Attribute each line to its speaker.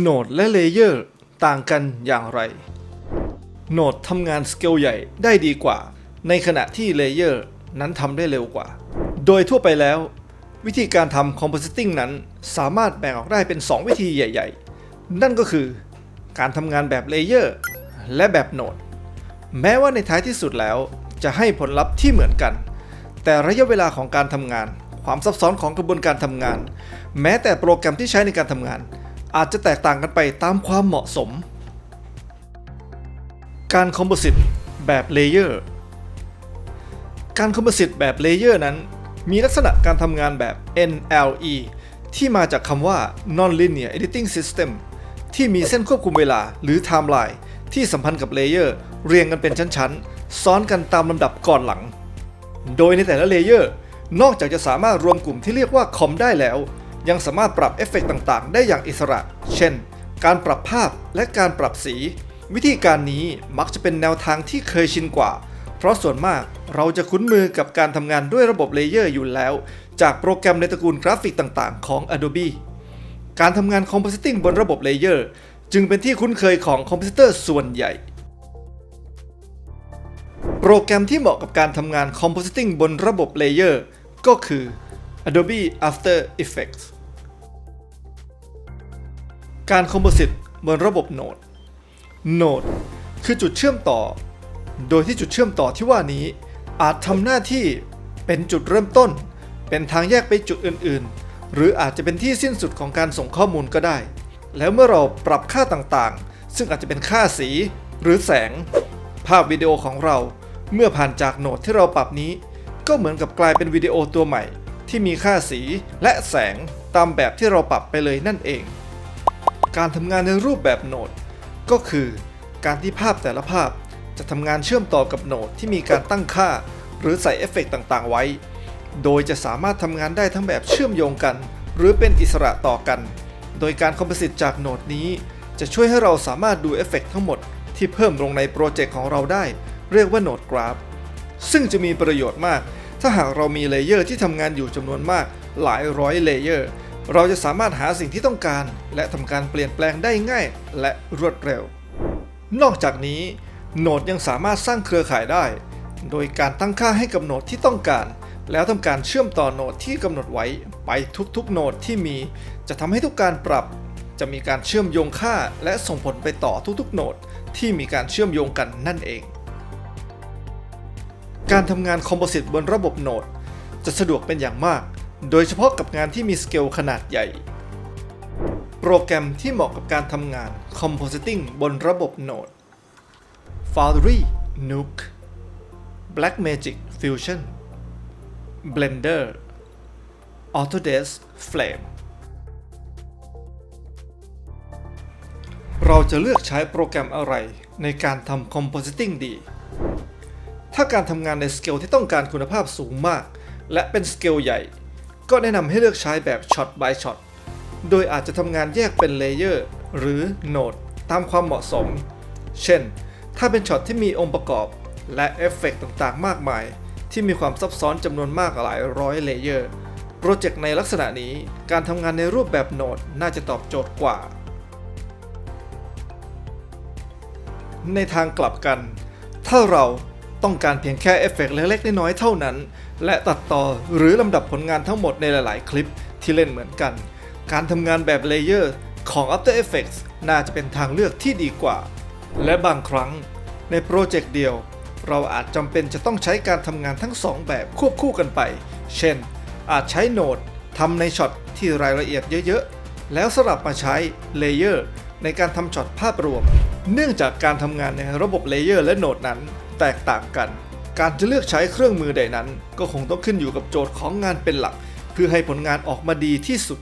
Speaker 1: โนดและเลเยอร์ต่างกันอย่างไร โนดทำงานสเกลใหญ่ได้ดีกว่า ในขณะที่เลเยอร์นั้นทำได้เร็วกว่า โดยทั่วไปแล้ว วิธีการทำ Compositing นั้นสามารถแบ่งออกได้เป็น 2 วิธีใหญ่ ๆ นั่นก็คือการทำงานแบบเลเยอร์และแบบโนด แม้ว่าในท้ายที่สุดแล้วจะให้ผลลัพธ์ที่เหมือนกัน แต่ระยะเวลาของการทำงาน ความซับซ้อนของกระบวนการทำงาน แม้แต่โปรแกรมที่ใช้ในการทำงาน อาจจะแตกต่างกันไปตามความเหมาะสม การคอมโพสิตแบบเลเยอร์การคอมโพสิตแบบเลเยอร์นั้น มีลักษณะการทำงานแบบ NLE ที่มาจากคำว่า Non-Linear Editing System ที่มีเส้นควบคุมเวลาหรือ Timeline ที่สัมพันธ์กับเลเยอร์เรียงกันเป็นชั้นๆ ซ้อนกันตามลำดับก่อนหลัง โดยในแต่ละเลเยอร์นอกจากจะสามารถรวมกลุ่มที่เรียกว่าคอมได้แล้ว ยังสามารถปรับเอฟเฟกต์ต่างๆ ได้อย่างอิสระ เช่น การปรับภาพและการปรับสี วิธีการนี้มักจะเป็นแนวทางที่เคยชินกว่า เพราะส่วนมากเราจะคุ้นมือกับการทำงานด้วยระบบเลเยอร์อยู่แล้ว จากโปรแกรมในตระกูลกราฟิกต่างๆ ของ Adobe การทำงาน Compositing บนระบบเลเยอร์จึงเป็นที่คุ้นเคยของคอมพิวเตอร์ส่วนใหญ่ โปรแกรมที่เหมาะกับการทำงาน Compositing บนระบบเลเยอร์ก็คือ Adobe After Effects การ Composite บนระบบ Node Node คือจุดเชื่อมต่อ โดยที่จุดเชื่อมต่อที่ว่านี้ อาจทำหน้าที่เป็นจุดเริ่มต้น เป็นทางแยกไปจุดอื่นๆ หรืออาจจะเป็นที่สิ้นสุดของการส่งข้อมูลก็ได้ แล้วเมื่อเราปรับค่าต่างๆ ซึ่งอาจจะเป็นค่าสีหรือแสง ภาพวิดีโอของเรา เมื่อผ่านจากโนดที่เราปรับนี้ ก็เหมือนกับกลายเป็นวิดีโอตัวใหม่ ที่มีค่าสีและแสงตามแบบที่เราปรับไปเลยนั่นเอง การทำงานในรูปแบบโหนด ก็คือการที่ภาพแต่ละภาพจะทำงานเชื่อมต่อกับโหนดที่มีการตั้งค่า หรือใส่เอฟเฟกต์ต่างๆ ไว้ โดยจะสามารถทำงานได้ทั้งแบบเชื่อมโยงกัน หรือเป็นอิสระต่อกัน โดยการคอมโพสิตจากโหนดนี้ จะช่วยให้เราสามารถดูเอฟเฟกต์ทั้งหมดที่เพิ่มลงในโปรเจกต์ของเราได้ เรียกว่าโหนดกราฟ ซึ่งจะมีประโยชน์มาก ถ้าหากเรามีเลเยอร์ที่ทำงานอยู่จำนวนมากหลายร้อยเลเยอร์ เราจะสามารถหาสิ่งที่ต้องการ และทำการเปลี่ยนแปลงได้ง่ายและรวดเร็ว นอกจากนี้โหนดยังสามารถสร้างเครือข่ายได้ โดยการตั้งค่าให้กับโหนดที่ต้องการ แล้วทำการเชื่อมต่อโหนดที่กำหนดไว้ไปทุกๆโหนดที่มี จะทำให้ทุกการปรับ จะมีการเชื่อมโยงค่า และส่งผลไปต่อทุกๆโหนดที่มีการเชื่อมโยงกันนั่นเอง การทำงานคอมโพสิตบนระบบโหนดจะสะดวกเป็นอย่างมาก โดยเฉพาะกับงานที่มีสเกลขนาดใหญ่ โปรแกรมที่เหมาะกับการทำงาน Compositing บนระบบโนด Foundry Nuke Blackmagic Fusion Blender Autodesk Flame เราจะเลือกใช้โปรแกรมอะไรในการทำ Compositing ดี ถ้าการทำงานในสเกลที่ต้องการคุณภาพสูงมาก และเป็นสเกลใหญ่ ก็แนะนำให้เลือกใช้แบบ Shot by Shot โดยอาจจะทำงานแยกเป็นเลเยอร์หรือโนดตามความเหมาะสม เช่น ถ้าเป็นช็อตที่มีองค์ประกอบ และเอฟเฟกต์ต่างๆ มากมาย ที่มีความซับซ้อนจำนวนมากหลายร้อยเลเยอร์ โปรเจกต์ในลักษณะนี้การทำงานในรูปแบบโนดน่าจะตอบโจทย์กว่า ในทางกลับกัน ถ้าเรา ต้องการเพียงแค่เอฟเฟกต์เล็กๆน้อยๆเท่านั้น และตัดต่อหรือลำดับผลงานทั้งหมดในหลายๆ คลิปที่เล่นเหมือนกัน การทำงานแบบเลเยอร์ของ After Effects น่าจะเป็นทางเลือกที่ดีกว่า และบางครั้งในโปรเจกต์เดียว เราอาจจำเป็นจะต้องใช้การทำงานทั้งสองแบบควบคู่กันไป เช่น อาจใช้โนดทำในช็อตที่รายละเอียดเยอะๆ แล้วสลับมาใช้เลเยอร์ในการทำช็อตภาพรวม เนื่องจากการทำงานในระบบเลเยอร์และโหนดนั้นแตกต่างกัน การจะเลือกใช้เครื่องมือใดนั้น ก็คงต้องขึ้นอยู่กับโจทย์ของงานเป็นหลัก เพื่อให้ผลงานออกมาดีที่สุด